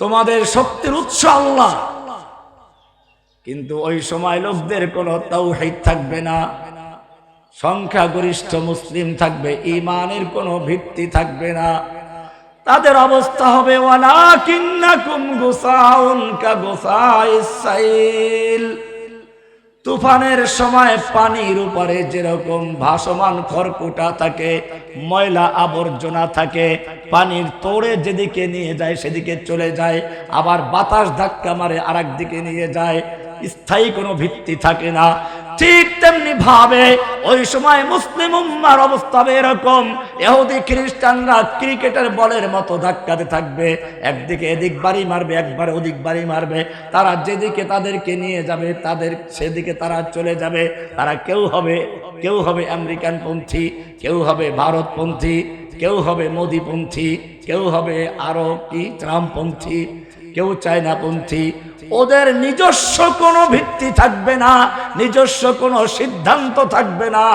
তোমাদের শক্তির উৎস আল্লাহ। কিন্তু ওই সময় লোকদের কোনো তৌহিদ থাকবে না। সংখ্যাগরিষ্ঠ মুসলিম থাকবে ইমানের কোনো ভিত্তি থাকবে না। তাদের অবস্থা হবে ওয়ালা কিন্নাকুম গুসাউন কা গুসাইস সাইল। তুফানের সময় পানির উপরে যেরকম ভাসমান খড়কুটা থাকে, ময়লা আবর্জনা থাকে, পানির তোড়ে যেদিকে নিয়ে যায় সেদিকে চলে যায়, আবার বাতাস ধাক্কা মারে আর দিকে নিয়ে যায়, স্থায়ী কোনো ভিত্তি থাকে না। ঠিক তেমনি ভাবে ওই সময় মুসলিম উম্মার অবস্থা এরকম এহুদি খ্রিস্টানরা ক্রিকেটের বলের মতো ধাক্কাতে থাকবে। একদিকে এদিক বাড়ি মারবে, একবার ওদিক বাড়ি মারবে। তারা যেদিকে তাদেরকে নিয়ে যাবে, তাদের সেদিকে তারা চলে যাবে। তারা কেউ হবে কেউ হবে আমেরিকান পন্থী কেউ হবে ভারতপন্থী, কেউ হবে মোদিপন্থী, কেউ হবে আরও কি, ট্রাম্পপন্থী। কেউ চায় চায়নাপন্থী ওদের নিজস্ব কোনো ভিত্তি থাকবে না, নিজস্ব কোনো সিদ্ধান্ত থাকবে না।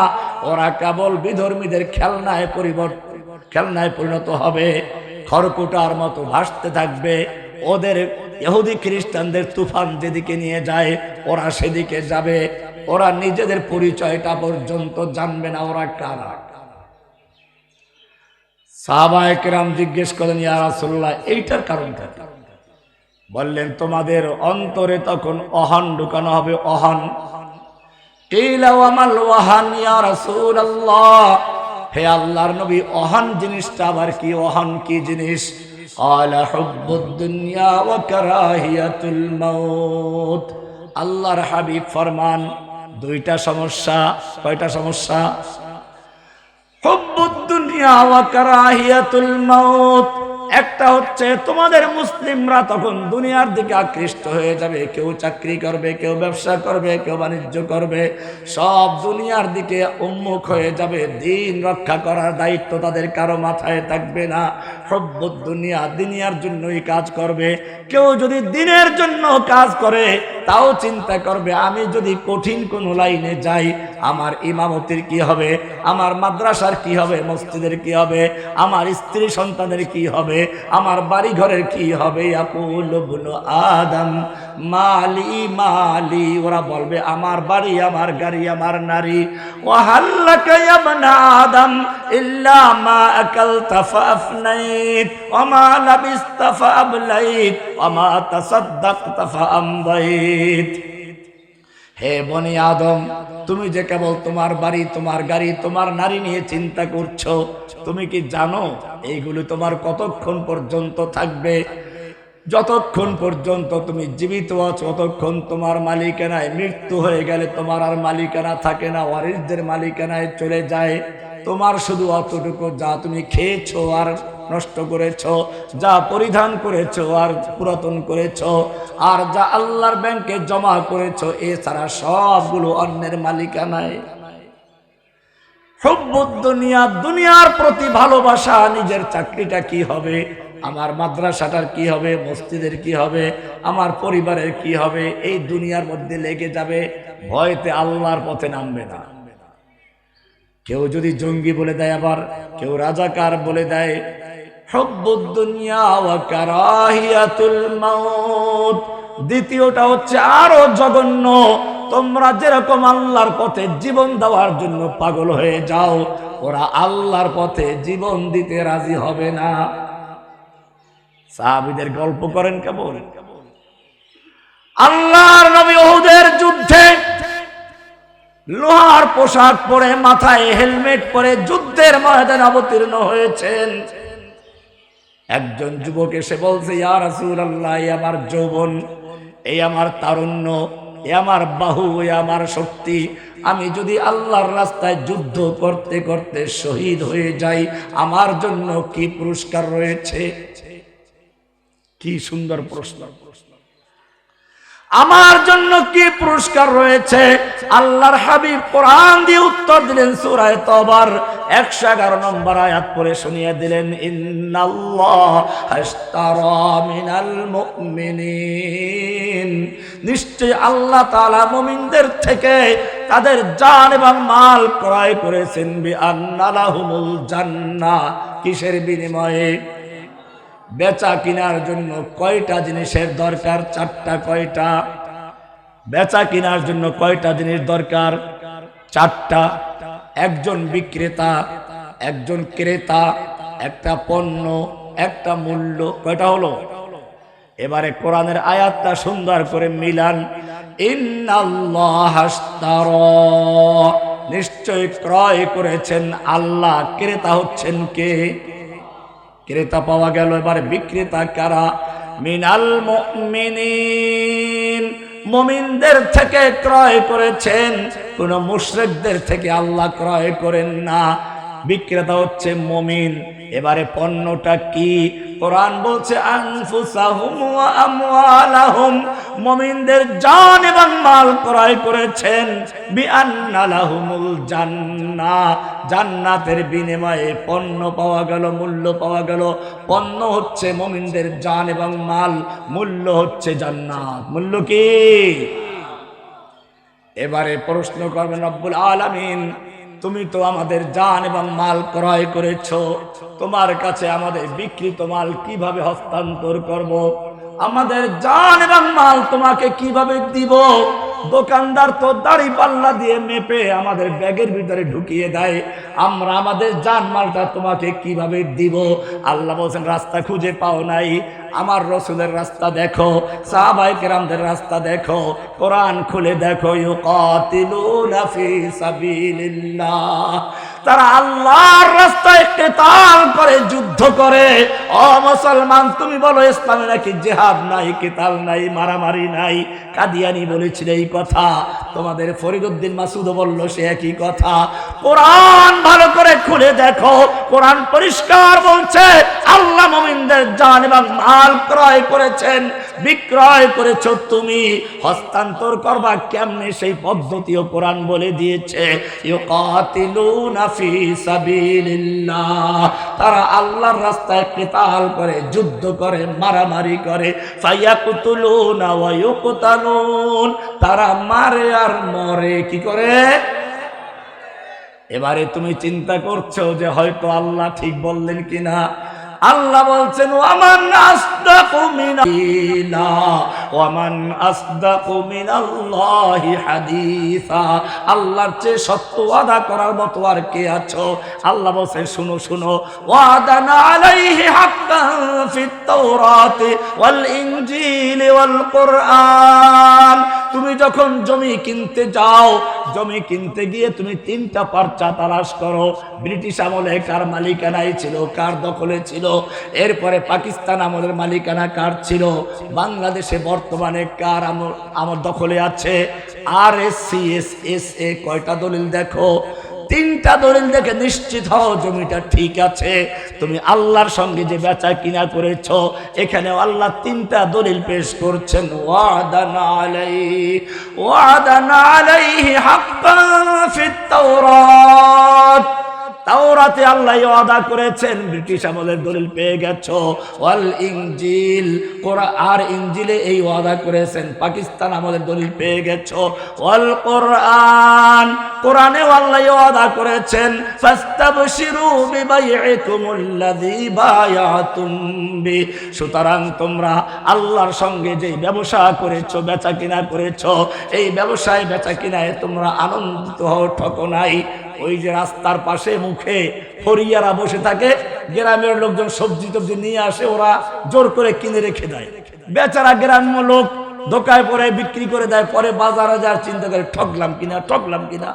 ওরা কেবল বিধর্মীদের খেলনায় পরিবর্তন খেলনায় পরিণত হবে। খড়কুটার মতো ভাসতে থাকবে। ওদের ইহুদি খ্রিস্টানদের তুফান যেদিকে নিয়ে যায়, ওরা সেদিকে যাবে। ওরা নিজেদের পরিচয়টা পর্যন্ত জানবে না ওরা কারা। সাহাবায়কেরাম জিজ্ঞেস করেন, ইয়া এইটার কারণটা কি? বললেন, তোমাদের অন্তরে তখন অহান ঢুকানো হবে, অহন। হে আল্লাহর নবী, অহান জিনিসটা আবার কি? অহন কি জিনিস? আল্লাহর হাবিব, ফরমান, দুইটা সমস্যা, কয়টা সমস্যা? হব্বুদ্দুনিয়া ওয়া কারাহিয়াতুল মাউত। একটা হচ্ছে তোমাদের মুসলিমরা তখন দুনিয়ার দিকে আকৃষ্ট হয়ে যাবে। কেউ চাকরি করবে, কেউ ব্যবসা করবে, কেউ বাণিজ্য করবে। সব দুনিয়ার দিকে উন্মুখ হয়ে যাবে। দিন রক্ষা করার দায়িত্ব তাদের কারও মাথায় থাকবে না। হব্বুদ দুনিয়া দুনিয়ার জন্যই কাজ করবে। কেউ যদি দিনের জন্য কাজ করে, তাও চিন্তা করবে, আমি যদি কঠিন কোনো লাইনে যাই, আমার ইমামতির কি হবে? আমার মাদ্রাসার কি হবে? মসজিদের কি হবে? আমার স্ত্রী সন্তানের কি হবে? আমার বাড়ি ঘরের কি হবে? আদম, মালি মালি। ওরা বলবে, আমার বাড়ি, আমার গাড়ি, আমার নারী। ওয়াহাল্লাকা ইয়া বানা আদম, ইল্লা হে বনি আদম, তুমি যে কেবল তোমার বাড়ি, তোমার গাড়ি, তোমার নারী নিয়ে চিন্তা করছ, তুমি কি জানো এইগুলি তোমার কতক্ষণ পর্যন্ত থাকবে? যতক্ষণ পর্যন্ত তুমি জীবিত আছো, ততক্ষণ তোমার মালিকানায় মৃত্যু হয়ে গেলে তোমার আর মালিকানা থাকে না, ওয়ারিসদের মালিকানায় চলে যায়। তোমার শুধু অতটুকু যা তুমি খেয়েছো আর নষ্ট করেছ, যা পরিধান করেছ আর পুরাতন করেছ, আর যা আল্লাহর ব্যাংকে জমা করেছ, এছাড়া সবগুলো অন্যের মালিকানায়। দুনিয়া, দুনিয়ার প্রতি ভালোবাসা, নিজের চাকরিটা কি হবে? আমার মাদ্রাসাটার কি হবে? মসজিদের কি হবে? আমার পরিবারের কি হবে? এই দুনিয়ার মধ্যে লেগে যাবে, ভয়তে আল্লাহর পথে নামবে না। কেউ যদি জঙ্গি বলে দেয় আবার, কেউ রাজাকার বলে দেয় দ্বিতীয়টা হচ্ছে আরও জঘন্য, তোমরা যেরকম আল্লাহর পথে জীবন দেওয়ার জন্য পাগল হয়ে যাও, ওরা আল্লাহর পথে জীবন দিতে রাজি হবে না। সাহাবিদের গল্প করেন কেমন? আল্লাহর নবী ওহুদের যুদ্ধে লোহার পোশাক পরে, মাথায় হেলমেট পরে যুদ্ধের ময়দানে অবতীর্ণ হয়েছেন। একজন যুবক এসে বলছে, ইয়া রাসূলুল্লাহ এই আমার যৌবন এই আমার তারুণ্য, এ আমার বাহু, এ আমার শক্তি। আমি যদি আল্লাহর রাস্তায় যুদ্ধ করতে করতে শহীদ হয়ে যাই, আমার জন্য কি পুরস্কার রয়েছে? কি সুন্দর প্রশ্ন প্রশ্ন। আমার জন্য কি পুরস্কার রয়েছে? আল্লাহর হাবিব কোরআন দিয়ে উত্তর দিলেন সূরায়ে তবার 111 নম্বর আয়াত পড়ে শুনিয়ে দিলেন নিশ্চয় আল্লাহ তাআলা মুমিনদের থেকে তাদের জান এবং মাল ক্রয় করেছেন, বি জান্নাহ। কিসের বিনিময়ে? বেচা কেনার জন্য কয়টা জিনিসের দরকার? চারটা কয়টা? বেচা কেনার জন্য কয়টা জিনিস দরকার? চারটা। একজন বিক্রেতা, একজন ক্রেতা, একটা পণ্য, একটা মূল্য, কয়টা হলো? এবারে কোরআনের আয়াতটা সুন্দর করে মিলান। নিশ্চয় ক্রয় করেছেন আল্লাহ। ক্রেতা হচ্ছেন কে? ক্রেতা পাওয়া গেল এবারে বিক্রেতা কারা? মিনাল মমিনদের থেকে ক্রয় করেছেন, কোন মুশ্রেকদের থেকে আল্লাহ ক্রয় করেন না। বিক্রেতা হচ্ছে মমিন। এবারে পণ্যটা কি? কোরআন বলছে মুমিনদের জান এবং মাল ক্রয় করেছেন জান্নাতের বিনিময়ে পণ্য পাওয়া গেল, মূল্য পাওয়া গেল। পণ্য হচ্ছে মুমিনদের জান এবং মাল, মূল্য হচ্ছে জান্নাত। মূল্য কি? এবারে প্রশ্ন করবেন, রব্বুল আলামিন তুমি তো আমাদের জান এবং মাল ক্রয় করেছ তোমার কাছে আমাদের বিকৃত মাল কীভাবে হস্তান্তর করব। আমাদের জান এবং মাল তোমাকে কীভাবে দিব দোকানদার তো দাড়ি পাল্লা দিয়ে মেপে আমাদের ব্যাগের ভিতরে ঢুকিয়ে দেয়। আমরা আমাদের যান মালটা তোমাকে কীভাবে দিব? আল্লাহ বলছেন, রাস্তা খুঁজে পাও নাই। আমার রসুলের রাস্তা দেখো সাহাবাই কেরামদের রাস্তা দেখো। কোরআন খুলে দেখো ইউ কাতিলুনা ফি সাবিলিল্লাহ। তারা আল্লাহর রাস্তায় কেতাল করে, যুদ্ধ করে। ও মুসলমান, তুমি বলো, ইসলামে নাকি জেহাদ নাই, কেতাল নাই, মারামারি নাই? কাদিয়ানি বলেছিল এই কথা। তোমাদের ফরিদুদ্দিন মাসুদ বলল, সে একই কথা। কোরআন ভালো করে খুলে দেখো। কোরআন পরিষ্কার বলছে, আল্লাহ মুমিনদের জান এবং মাল ক্রয় করেছেন। বিক্রয় করেছ তুমি। হস্তান্তর করবা কেমনে? সেই পদ্ধতিও কোরআন বলে দিয়েছে। তারা আল্লাহর রাস্তায় কেতাল করে, যুদ্ধ করে, মারামারি করে। তারা মারে আর মরে। কি করে? এবারে তুমি চিন্তা করছ যে হয়তো আল্লাহ ঠিক বললেন কিনা? আল্লাহ বলছেন, ওয়ামান আসদাকু মিনাল্লা ওয়ামান আসদাকু মিনাল্লাহি হাদিসা। আল্লাহর চেয়ে সত্য ওয়াদা করার মতো আর কে আছো? আল্লাহ বলছেন শুনো শুনো। ওয়াদানা আলাইহি হাক্কান ফিত তাওরাতি ওয়াল ওয়াল কুরআন তুমি যখন জমি কিনতে যাও, জমি কিনতে গিয়ে তুমি তিনটা পার্চা তালাশ করো। ব্রিটিশ আমলে কার মালিকানাই ছিল, কার দখলে ছিল? এরপরে পাকিস্তান আমলের মালিকানা কার ছিল? বাংলাদেশে বর্তমানে কার আমল আমার দখলে আছে? R S C S S A কয়টা দলিল দেখো? তিনটা দলিল দেখে নিশ্চিত হও, জমিটা ঠিক আছে। তুমি আল্লাহর সঙ্গে যে বেচা কিনা করেছ এখানে আল্লাহ তিনটা দলিল পেশ করছেন। ওয়াদান আলাইহি ওয়াদান আলাইহি হাক্কান ফিত তাওরাত তাওরাতে আল্লাহ ওয়াদা করেছেন, ব্রিটিশ আমলের দলিল পেয়ে গেছো। ওয়াল কোরআন আর ইনজিলে এই ওয়াদা করেছেন, পাকিস্তান আমলের দলিল পেয়ে গেছো। ওয়াল কোরআন কোরআনে আল্লাহ ওয়াদা করেছেন, ফাস্তাবশিরু বিবাইকুমুল্লাযী বায়াতুম বি। সুতরাং তোমরা আল্লাহর সঙ্গে যে ব্যবসা করেছ বেচা কিনা করেছ, এই ব্যবসায় বেচা কিনায় তোমরা আনন্দিত হও, ঠকো নাই। ওই যে রাস্তার পাশে মুখে ফরিয়ারা বসে থাকে, গ্রামের লোকজন সবজি টবজি নিয়ে আসে, ওরা জোর করে কিনে রেখে দেয়। বেচারা গ্রাম্য লোক দোকায় পরে বিক্রি করে দেয়, পরে বাজারে যার চিন্তা করে, ঠকলাম কিনা ঠকলাম কিনা?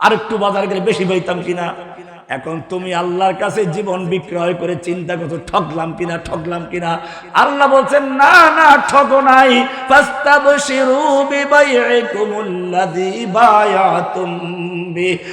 আর একটু বাজারে গেলে বেশি পাইতাম কিনা? এখন তুমি আল্লাহর কাছে জীবন বিক্রয় করে চিন্তা করছ, ঠকলাম কিনা ঠকলাম কিনা? আল্লাহ বলছেন, না না, ঠকো নাই। ফাস্তাবশিরু বিবাইকুমুল্লাযী বায়াতুম